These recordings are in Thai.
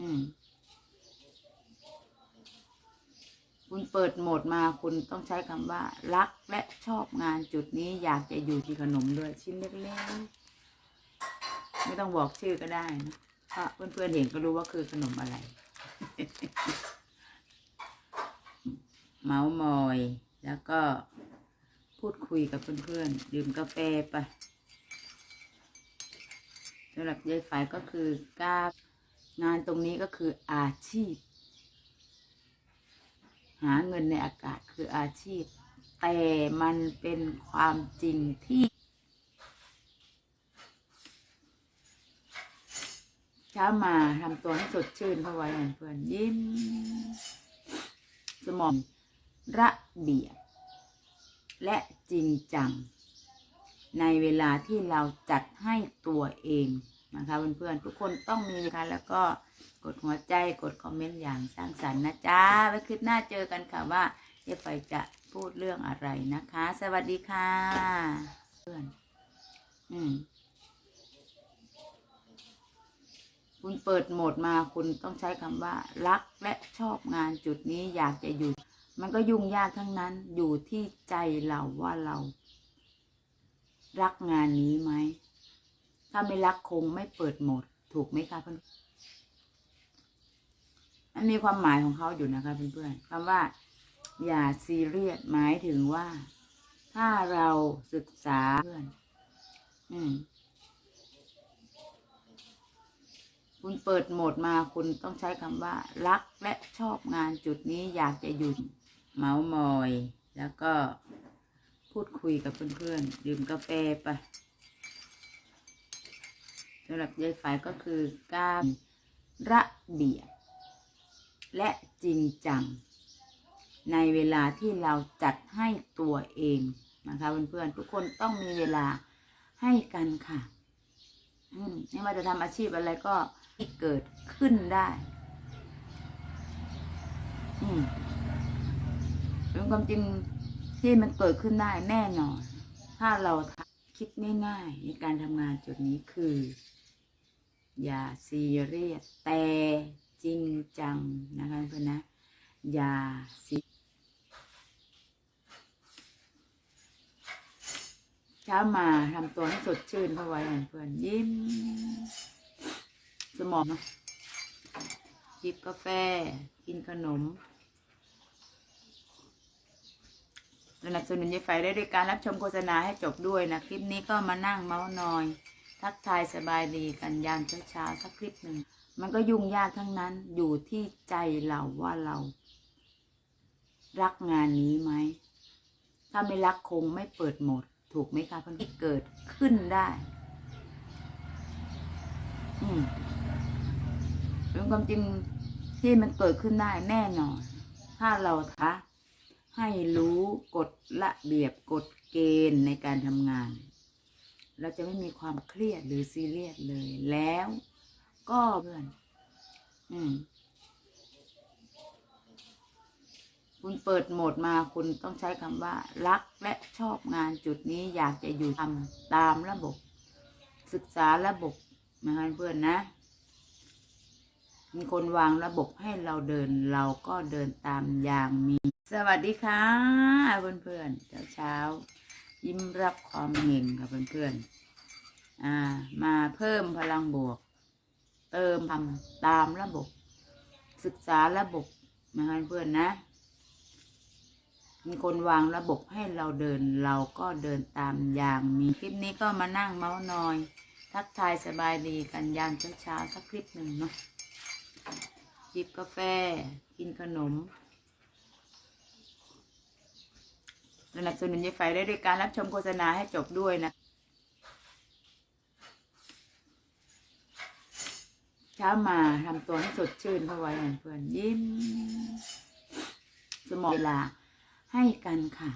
อืม คุณเปิดโหมดมาคุณต้องใช้คำว่า รักและชอบงานจุดนี้อยากจะอยู่ที่ขนมด้วยชิ้นเล็กๆไม่ต้องบอกชื่อก็ได้นะเพราะเพื่อนๆเห็นก็รู้ว่าคือขนมอะไร เมาส์มอย แล้วก็พูดคุยกับเพื่อนๆดื่มกาแฟไปสำหรับยายฝ่ายก็คือการ งานตรงนี้ก็คืออาชีพ หาเงินในอากาศคืออาชีพ แต่มันเป็นความจริงที่เช้ามาทำตัวให้สดชื่นเข้าไว้เพื่อนยิ้ม สมองระเบียบ และจริงจัง ในเวลาที่เราจัดให้ตัวเอง นะคะเพื่อนๆทุกคนต้องมีนะคะ แล้วก็กดหัวใจกดคอมเมนต์อย่างสร้างสรรค์นะจ๊ะไว้คลิปหน้าเจอกันค่ะว่าเจ๊ไฟจะพูดเรื่องอะไรนะคะ สวัสดีค่ะเพื่อนอืมคุณเปิดโหมดมาคุณต้องใช้คำว่า รักและชอบงานจุดนี้อยากจะอยู่ มันก็ยุ่งยากทั้งนั้นอยู่ที่ใจเราว่าเรา รักงานนี้ไหม ถ้าไม่รักคงไม่เปิดโหมด ถูกไหมคะเพื่อนมันมีความหมายของเขาอยู่นะคะเพื่อนๆคำว่า อย่าซีเรียสหมายถึงว่า ถ้าเราศึกษาเพื่อน อืม คุณเปิดโหมดมาคุณต้องใช้คำว่า รักและชอบงานจุดนี้อยากจะอยู่เมาส์มอย แล้วก็พูดคุยกับเพื่อนๆดื่มกาแฟไป สำหรับยายฝ่ายก็คือการระเบียบ และจริงจัง ในเวลาที่เราจัดให้ตัวเองนะคะเพื่อนๆทุกคนต้องมีเวลาให้กันค่ะไม่ว่าจะทำอาชีพอะไรก็ที่เกิดขึ้นได้เป็นความจริงที่มันเกิดขึ้นได้แน่นอน ถ้าเราคิดง่ายๆในการทำงานจุดนี้คือ อย่าซีเรียสแต่จริงจังนะคะเพื่อนนะ อย่าซีเช้ามาทำตัวให้สดชื่นเข้าไว้เพื่อนยิ้ม สมองนะจิบกาแฟ กินขนมสนับสนุนยายไฟได้ด้วยการรับชมโฆษณาให้จบด้วยนะ คลิปนี้ก็มานั่งเมาส์นอย ทักทายสบายดีกันยามเช้าๆสักคลิปหนึ่ง มันก็ยุ่งยากทั้งนั้นอยู่ที่ใจเราว่าเรา รักงานนี้ไหม ถ้าไม่รักคงไม่เปิดหมด ถูกไหมคะเพื่อนที่เกิดขึ้นได้ อืมเป็นความจริงที่มันเกิดขึ้นได้แน่นอน ถ้าเราทะให้รู้กฎระเบียบกฎเกณฑ์ในการทำงาน เราจะไม่มีความเครียดหรือซีเรียสเลย แล้วก็เพื่อน อืม คุณเปิดโหมดมาคุณต้องใช้คำว่า รักและชอบงานจุดนี้อยากจะอยู่ทำตามระบบ ศึกษาระบบนะคะเพื่อนนะมีคนวางระบบให้เราเดินเราก็เดินตามอย่างมี สวัสดีค่ะเพื่อนๆเช้าเช้า ยิ้มรับความเห็งค่ะเพื่อนๆอ่า มาเพิ่มพลังบวก เติมทำตามระบบ ศึกษาระบบนะคะเพื่อนนะ มีคนวางระบบให้เราเดินเราก็เดินตามอย่างมีคลิปนี้ก็มานั่งเมาส์นอย ทักทายสบายดีกันยามเช้าๆสักคลิปหนึ่งเนาะจิบกาแฟ กินขนม สนับสนุนยายไฟได้ด้วยการรับชมโฆษณาให้จบด้วยนะ เช้ามาทำตัวให้สดชื่นเข้าไว้เพื่อนยิ้ม สมองเวลาให้กันค่ะ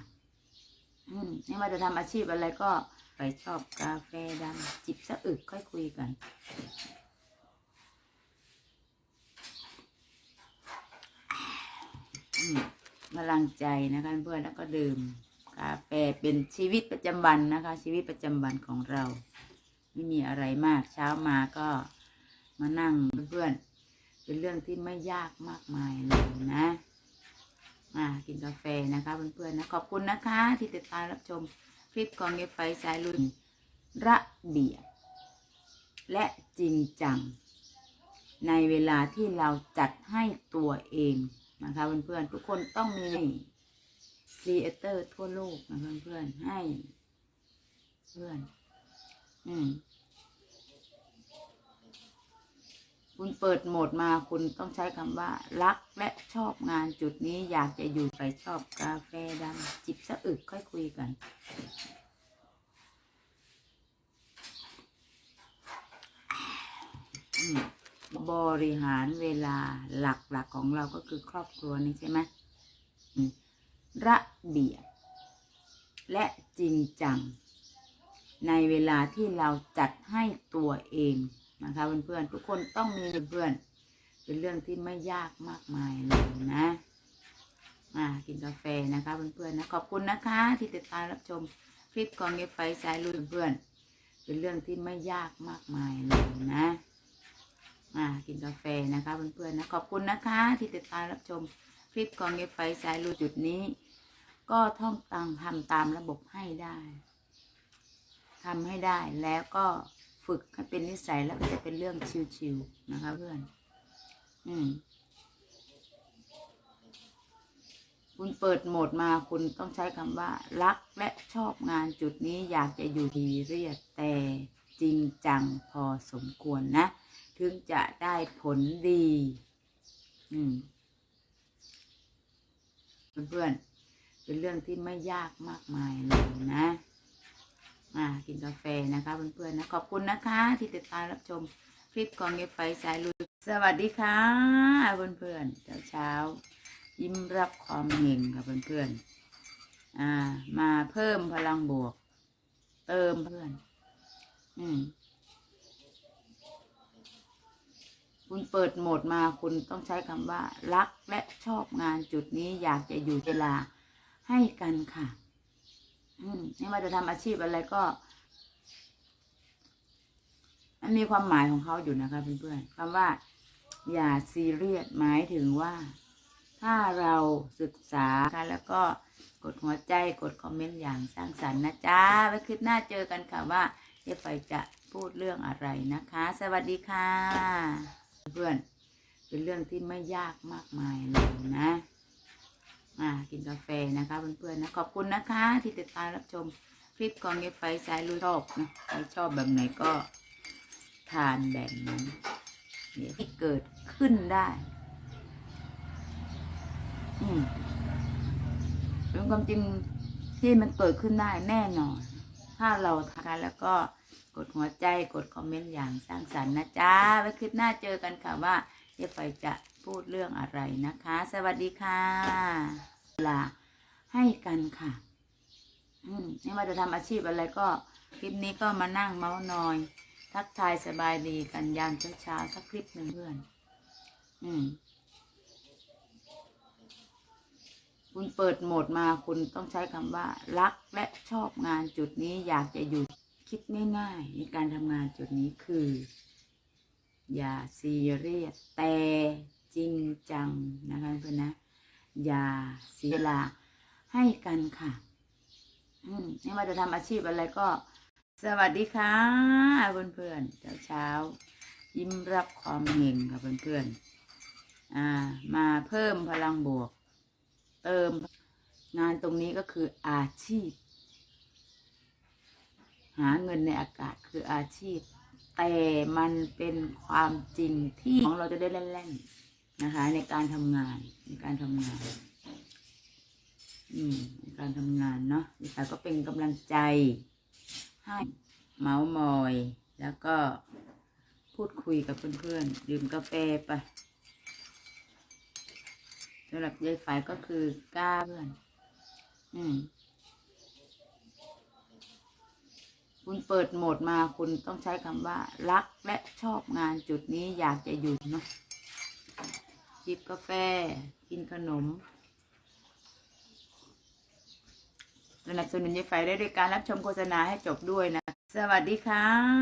ไม่ว่าจะทำอาชีพอะไรก็ไปชอบกาแฟดำจิบสะอึกค่อยคุยกันมพลังใจนะคะเพื่อนแล้วก็ดื่ม กาแฟเป็นชีวิตประจำวันนะคะ ชีวิตประจำวันของเรา ไม่มีอะไรมากเช้ามาก็มานั่งเพื่อนๆเป็นเรื่องที่ไม่ยากมากมายเลยนะมากินกาแฟนะคะเพื่อนๆนะขอบคุณนะคะ ที่ติดตามรับชมคลิปกองเก็บไฟสายลุนระเบียบและจริงจัง ในเวลาที่เราจัดให้ตัวเองนะคะเพื่อนๆทุกคนต้องมี ครีเอเตอร์ทั่วโลกนะเพื่อนๆให้ เพื่อน อืมคุณเปิดโหมดมาคุณต้องใช้คำว่า รักและชอบงานจุดนี้อยากจะอยู่ไปชอบกาแฟดำจิบสะอึกค่อยคุยกัน บริหารเวลาหลักๆของเราก็คือครอบครัวนี่ใช่ไหม ระเบียบ และจริงจัง ในเวลาที่เราจัดให้ตัวเองนะคะเพื่อนๆทุกคนต้องมีเพื่อนๆเป็นเรื่องที่ไม่ยากมากมายเลยนะมากินกาแฟนะคะเพื่อนๆนะขอบคุณนะคะที่ติดตามรับชมคลิปกองเก็บไฟสายลุยเพื่อนๆเป็นเรื่องที่ไม่ยากมากมายเลยนะมากินกาแฟนะคะเพื่อนๆนะขอบคุณนะคะที่ติดตามรับชมคลิปกองเก็บไฟสายลุยจุดนี้ ก็ท่องตังทำตามระบบให้ได้ทำให้ได้แล้วก็ฝึกให้เป็นนิสัยแล้วก็จะเป็นเรื่องชิวๆนะคะเพื่อน อืม คุณเปิดโหมดมาคุณต้องใช้คำว่า รักและชอบงานจุดนี้อยากจะอยู่ดีเรียดแต่จริงจังพอสมควรนะ ถึงจะได้ผลดี อืม เพื่อนๆ เป็นเรื่องที่ไม่ยากมากมายเลยนะมากินกาแฟนะคะเพื่อนๆนะขอบคุณนะคะ ที่ติดตามรับชมคลิปกองเก็บไฟสายลุยสวัสดีค่ะเพื่อนๆเช้าเช้าๆยิ้มรับความเฮงค่ะเพื่อนๆอ่า มาเพิ่มพลังบวก เติมเพื่อน อืมคุณเปิดโหมดมาคุณต้องใช้คำว่า รักและชอบงานจุดนี้อยากจะอยู่เวลา ให้กันค่ะ อืมไม่ว่าจะทำอาชีพอะไรก็ มันมีความหมายของเขาอยู่นะคะเพื่อนๆคำว่า อย่าซีเรียสหมายถึงว่า ถ้าเราศึกษาค่ะแล้วก็กดหัวใจกดคอมเมนต์อย่างสร้างสรรค์นะจ๊ะไว้คลิปหน้าเจอกันค่ะว่าเจ๊ไฟจะพูดเรื่องอะไรนะคะ สวัสดีค่ะ เพื่อนเป็นเรื่องที่ไม่ยากมากมายเลยนะ มากินกาแฟนะคะเพื่อนๆนะขอบคุณนะคะ ที่ติดตามรับชมคลิปกองเก็บไฟสายลุยชอบนะใครชอบแบบไหนก็ทานแบบนั้นเดี๋ยวที่เกิดขึ้นได้ อืมเป็นความจริงที่มันเกิดขึ้นได้แน่นอน ถ้าเราทานแล้วก็กดหัวใจกดคอมเมนต์อย่างสร้างสรรค์นะจ๊ะไว้คลิปหน้าเจอกันค่ะว่าเจ๊ไฟจะ พูดเรื่องอะไรนะคะ สวัสดีค่ะเวลาให้กันค่ะ อืมไม่ว่าจะทำอาชีพอะไรก็ คลิปนี้ก็มานั่งเมาส์นอย ทักทายสบายดีกันยามเช้าๆสักคลิปหนึ่งเพื่อน อืม คุณเปิดโหมดมาคุณต้องใช้คำว่า รักและชอบงานจุดนี้อยากจะอยู่คิดง่ายๆในการทำงานจุดนี้คือ อย่าซีเรียสแต่ จริงจังนะคะเพื่อนนะ อย่าเสียเวลาให้กันค่ะ อืมไม่ว่าจะทำอาชีพอะไรก็ สวัสดีค่ะเพื่อนๆเช้าเช้ายิ้มรับความเฮงค่ะเพื่อนๆอ่า มาเพิ่มพลังบวก เติมงานตรงนี้ก็คืออาชีพ หาเงินในอากาศคืออาชีพแต่มันเป็นความจริงที่ของเราจะได้เล่นๆ นะคะ ในการทำงานในการทำงาน อืมในการทำงานเนาะดิฉันก็เป็นกำลังใจ ให้เมาส์มอย แล้วก็พูดคุยกับเพื่อนๆดื่มกาแฟไปสำหรับยายฝ่ายก็คือกล้าเพื่อน อืม คุณเปิดโหมดมาคุณต้องใช้คำว่า รักและชอบงานจุดนี้อยากจะอยู่เนาะ จิบกาแฟ กินขนมสนับสนุนยายไฟได้ด้วยการรับชมโฆษณาให้จบด้วยนะ สวัสดีค่ะ